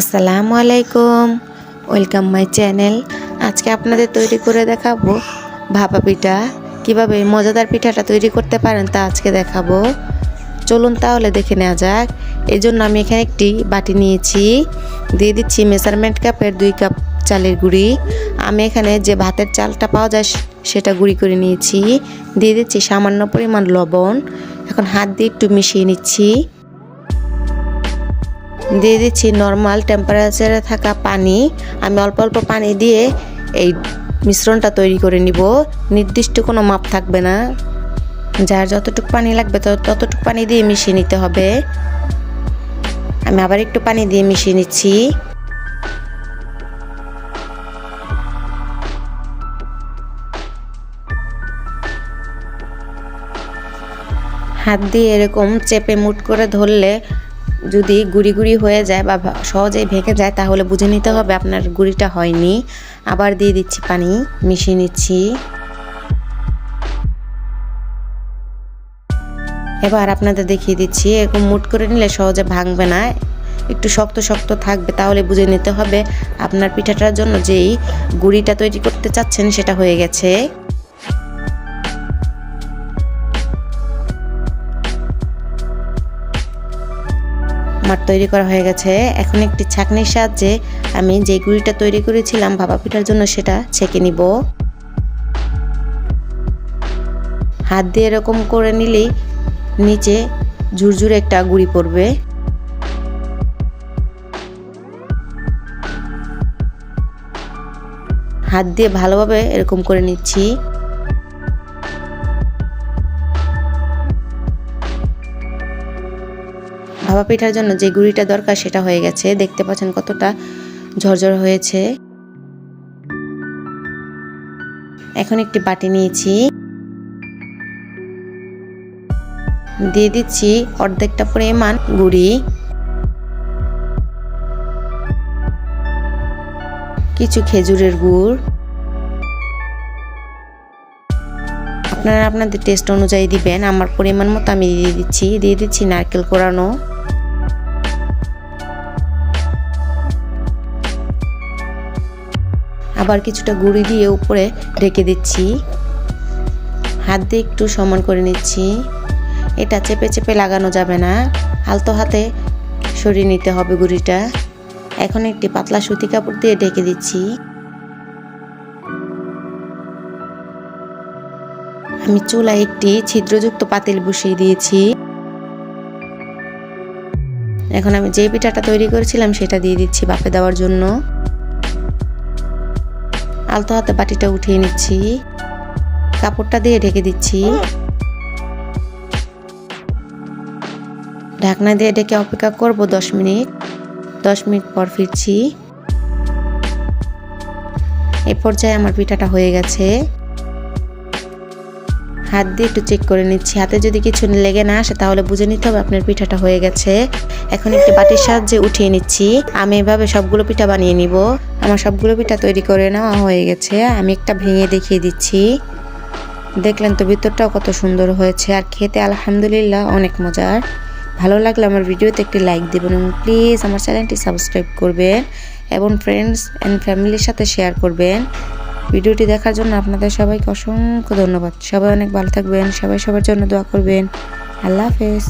আসসালামু আলাইকুম। Welcome my channel আজকে আপনাদের তৈরি করে দেখাবো ভাপা পিঠা। কীভাবে মজাদার পিঠাটা তৈরি করতে পারেন তা আজকে দেখাবো। চলুন তাহলে দেখে নেওয়া যাক। এই জন্য আমি এখানে একটি বাটি নিয়েছি। দিয়ে দিচ্ছি মেজারমেন্ট কাপের দুই কাপ চালের গুঁড়ি। আমি এখানে যে ভাতের চালটা পাওয়া যায় সেটা গুঁড়ি করে নিয়েছি। দিয়ে দিচ্ছি সামান্য পরিমাণ লবণ। এখন হাত দিয়ে একটু মিশিয়ে নিচ্ছি। দিয়ে দিচ্ছি নর্মাল টেম্পারেচারে থাকা পানি। আমি অল্প অল্প পানি দিয়ে এই মিশ্রণটা তৈরি করে নিব। নির্দিষ্ট কোনো মাপ থাকবে না। যার যতটুকু পানি লাগবে ততটুকু পানি দিয়ে মিশিয়ে নিতে হবে। আমি আবার একটু পানি দিয়ে মিশিয়ে নিচ্ছি। হাত দিয়ে এরকম চেপে মুট করে ধরলে যদি গুড়ি গুড়ি হয়ে যায় বা সহজেই ভেঙে যায়, তাহলে বুঝে নিতে হবে আপনার গুড়িটা হয়নি। আবার দিয়ে দিচ্ছি পানি, মিশিয়ে নিচ্ছি। এবার আপনাদের দেখিয়ে দিচ্ছি, এরকম মুট করে নিলে সহজে ভাঙবে না। একটু শক্ত শক্ত থাকবে, তাহলে বুঝে নিতে হবে আপনার পিঠাটার জন্য যেই গুড়িটা তৈরি করতে চাচ্ছেন সেটা হয়ে গেছে। আমার তৈরি করা হয়ে গেছে। এখন একটি ছাঁকনির সাহায্যে আমি যে গুঁড়িটা তৈরি করেছিলাম ভাপা পিঠার জন্য সেটা ছেঁকে নিব। হাত দিয়ে এরকম করে নিলেই নিচে ঝুরঝুরে একটা গুঁড়ি পড়বে। হাত দিয়ে ভালোভাবে এরকম করে নিচ্ছি। ভাপা পিঠার জন্য যে গুঁড়িটা দরকার সেটা হয়ে গেছে। দেখতে পাচ্ছেন কতটা ঝরঝর হয়েছে। এখন একটি বাটি নিয়েছি। দিয়ে দিচ্ছি অর্ধেকটা পরিমাণ গুঁড়ি। কিছু খেজুরের গুড়। আপনারা আপনাদের টেস্ট অনুযায়ী দিবেন। আমার পরিমাণ মতো আমি দিয়ে দিচ্ছি। দিয়ে দিচ্ছি নারকেল কোরানো। আবার কিছুটা গুঁড়ি দিয়ে উপরে ঢেকে দিচ্ছি। হাত দিয়ে একটু সমান করে নিচ্ছি। এটা চেপে চেপে লাগানো যাবে না। আলতো হাতে সরিয়ে নিতে হবে গুঁড়িটা। এখন একটি পাতলা সুতি কাপড় দিয়ে ঢেকে দিচ্ছি। আমি চুলায় একটি ছিদ্রযুক্ত পাতিল বসিয়ে দিয়েছি। এখন আমি যে পিঠাটা তৈরি করেছিলাম সেটা দিয়ে দিচ্ছি বাপে দেওয়ার জন্য। আলতো হাতে বাটিটা উঠিয়ে নিচ্ছি। কাপড়টা দিয়ে ঢেকে দিচ্ছি। ঢাকনা দিয়ে ঢেকে অপেক্ষা করব দশ মিনিট। দশ মিনিট পর ফিরছি। এ পর্যায়ে আমার পিঠাটা হয়ে গেছে। হাত দিয়ে একটু চেক করে নিচ্ছি। হাতে যদি কিছু লেগে না আসে, তাহলে বুঝে নিতে হবে আপনার পিঠাটা হয়ে গেছে। এখন একটি বাটির সাহায্যে উঠিয়ে নিচ্ছি। আমি এভাবে সবগুলো পিঠা বানিয়ে নিব। আমার সবগুলো পিঠা তৈরি করে নেওয়া হয়ে গেছে। আমি একটা ভেঙে দেখিয়ে দিচ্ছি। দেখলেন তো ভিতরটাও কত সুন্দর হয়েছে। আর খেতে আলহামদুলিল্লাহ অনেক মজার। ভালো লাগলে আমার ভিডিওতে একটি লাইক দেবেন এবং প্লিজ আমার চ্যানেলটি সাবস্ক্রাইব করবেন এবং ফ্রেন্ডস অ্যান্ড ফ্যামিলির সাথে শেয়ার করবেন। ভিডিওটি দেখার জন্য আপনাদের সবাইকে অসংখ্য ধন্যবাদ। সবাই অনেক ভালো থাকবেন, সবাই সবার জন্য দোয়া করবেন। আল্লাহ হাফেজ।